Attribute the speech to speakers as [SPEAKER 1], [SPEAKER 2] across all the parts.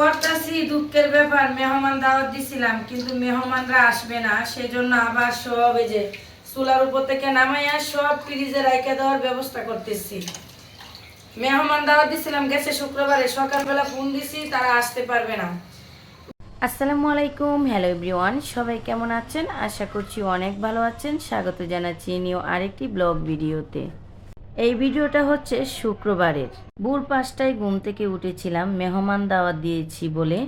[SPEAKER 1] করতেছি দুঃখের ব্যাপার, মেহমান দাওয়াত দিছিলাম, কিন্তু মেহমানরা আসবে না, সেজন্য আবার সব এই যে চুলার উপর থেকে নামাইয়া সব ফ্রিজে রাইখে দেওয়ার ব্যবস্থা করতেছি। মেহমান দাওয়াত দিছিলাম, গেছে শুক্রবারে, সকালবেলা ফোন দিছি, তারা আসতে পারবে না।
[SPEAKER 2] আসসালামু আলাইকুম, হ্যালো এভরিওয়ান, সবাই কেমন আছেন? আশা করছি অনেক ভালো আছেন। স্বাগত জানাচ্ছি নিউ আরেকটি ব্লগ ভিডিওতে। এই ভিডিওটা হচ্ছে শুক্রবারের। ভোর পাঁচটায় ঘুম থেকে উঠেছিলাম, মেহমান দাওয়াত দিয়েছি বলে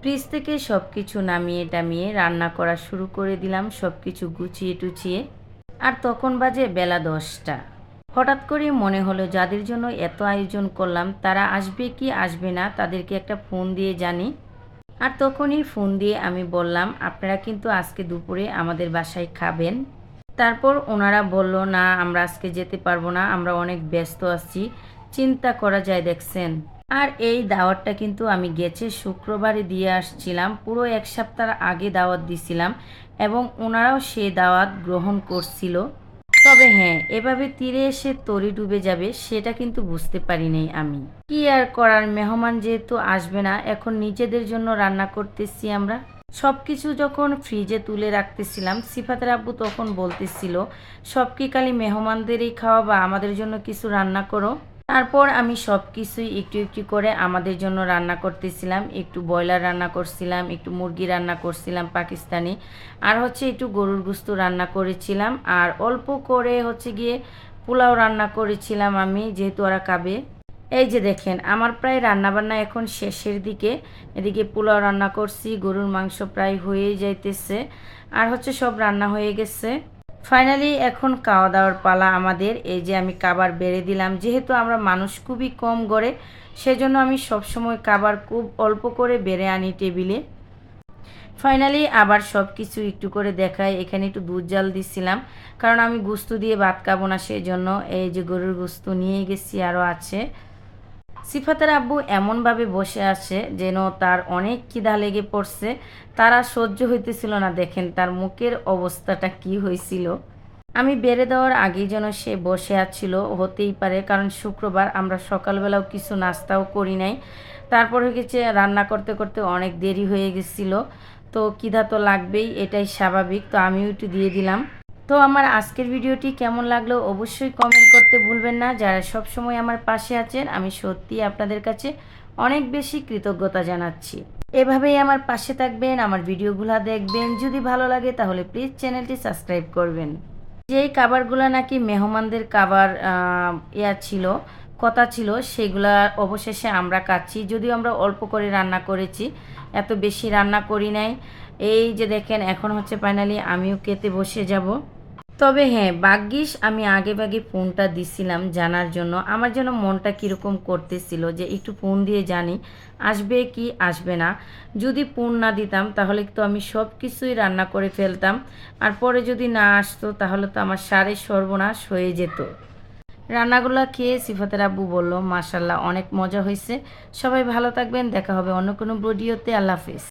[SPEAKER 2] ফ্রিজ থেকে সব কিছু নামিয়ে টামিয়ে রান্না করা শুরু করে দিলাম সব কিছু গুছিয়ে টুচিয়ে আর তখন বাজে বেলা দশটা। হঠাৎ করে মনে হলো, যাদের জন্য এত আয়োজন করলাম, তারা আসবে কি আসবে না, তাদেরকে একটা ফোন দিয়ে জানি। আর তখনই ফোন দিয়ে আমি বললাম, আপনারা কিন্তু আজকে দুপুরে আমাদের বাসায় খাবেন। তারপর ওনারা বলল, না, আমরা আজকে যেতে পারব না, আমরা অনেক ব্যস্ত আছি, চিন্তা করা যায়, দেখছেন। আর এই দাওয়াতটা কিন্তু আমি গেছে শুক্রবারে দিয়ে আসছিলাম, পুরো এক সপ্তাহ আগে দাওয়াত দিছিলাম এবং ওনারাও সে দাওয়াত গ্রহণ করছিল। তবে হ্যাঁ এভাবে তীরে এসে তরি ডুবে যাবে, সেটা কিন্তু বুঝতে পারি নাই আমি। কি আর করার, মেহমান যেহেতু আসবে না, এখন নিজেদের জন্য রান্না করতেছি আমরা। সব কিছু যখন ফ্রিজে তুলে রাখতেছিলাম, সিফাতের আব্বু তখন বলতেছিল, সব কি খালি মেহমানদেরই খাওয়া বা আমাদের জন্য কিছু রান্না করো? তারপর আমি সব কিছুই একটু একটু করে আমাদের জন্য রান্না করতেছিলাম, একটু ব্রয়লার রান্না করছিলাম, একটু মুরগি রান্না করছিলাম পাকিস্তানি, আর হচ্ছে একটু গরুর গুস্ত রান্না করেছিলাম, আর অল্প করে হচ্ছে গিয়ে পোলাও রান্না করেছিলাম আমি, যেহেতু ওরা খাবে। এই যে দেখেন, আমার প্রায় রান্নাবান্না এখন শেষের দিকে। এদিকে পোলাও রান্না করছি, গরুর মাংস প্রায় হয়েই যাইতেছে, আর হচ্ছে সব রান্না হয়ে গেছে। ফাইনালি এখন খাওয়া দাওয়ার পালা আমাদের। এই যে আমি কাবার বেড়ে দিলাম, যেহেতু আমরা মানুষ খুবই কম গড়ে, সেজন্য আমি সবসময় কাবার খুব অল্প করে বেড়ে আনি টেবিলে। ফাইনালি আবার সব কিছু একটু করে দেখাই। এখানে একটু দুধ জাল দিছিলাম, কারণ আমি গুস্ত দিয়ে ভাত খাব না সেই জন্য এই যে গরুর গুস্ত নিয়ে গেছি, আরও আছে। সিফাতের আব্বু এমনভাবে বসে আছে যেন তার অনেক খিদা লেগে পড়ছে। তারা সহ্য হইতেছিল না, দেখেন তার মুখের অবস্থাটা কি হয়েছিল আমি বেড়ে দেওয়ার আগেই যেন সে বসে আছিল, হতেই পারে, কারণ শুক্রবার আমরা সকালবেলাও কিছু নাস্তাও করি নাই। তারপর হয়ে গেছে, রান্না করতে করতে অনেক দেরি হয়ে গেছিল। তো কিধা তো লাগবেই, এটাই স্বাভাবিক, তো আমিও একটু দিয়ে দিলাম। তো আমার আজকের ভিডিওটি কেমন লাগল অবশ্যই কমেন্ট করতে ভুলবেন না। যারা সব সময় আমার পাশে আছেন আমি সত্যি আপনাদের কাছে অনেক বেশি কৃতজ্ঞতা জানাচ্ছি। এভাবেই আমার পাশে থাকবেন আমার ভিডিওগুলো দেখবেন। যদি ভালো লাগে তাহলে প্লিজ চ্যানেলটি সাবস্ক্রাইব করবেন। যেই খাবারগুলো নাকি মেহমানদের আহ, ইয়া ছিল কথা ছিল সেগুলা অবশেষে আমরা কাচ্ছি যদিও আমরা অল্প করে রান্না করেছি এত বেশি রান্না করি নাই। এই যে দেখেন এখন হচ্ছে ফাইনালি আমিও খেতে বসে যাব। তবে হ্যাঁ ভাগ্যিস আমি আগে ভাগে ফোনটা দিছিলাম জানার জন্য। আমার যেন মনটা কীরকম করতেছিল যে একটু ফোন দিয়ে জানি, আসবে কি আসবে না। যদি ফোন না দিতাম তাহলে তো আমি সব কিছুই রান্না করে ফেলতাম। আর পরে যদি না আসতো তাহলে তো আমার সারে সর্বনাশ হয়ে যেত। রান্নাগুলো খেয়ে সিফাতের আব্বু বলল মাসাল্লাহ অনেক মজা হয়েছে। সবাই ভালো থাকবেন, দেখা হবে অন্য কোনো ভিডিওতে। আল্লাহ হাফিজ।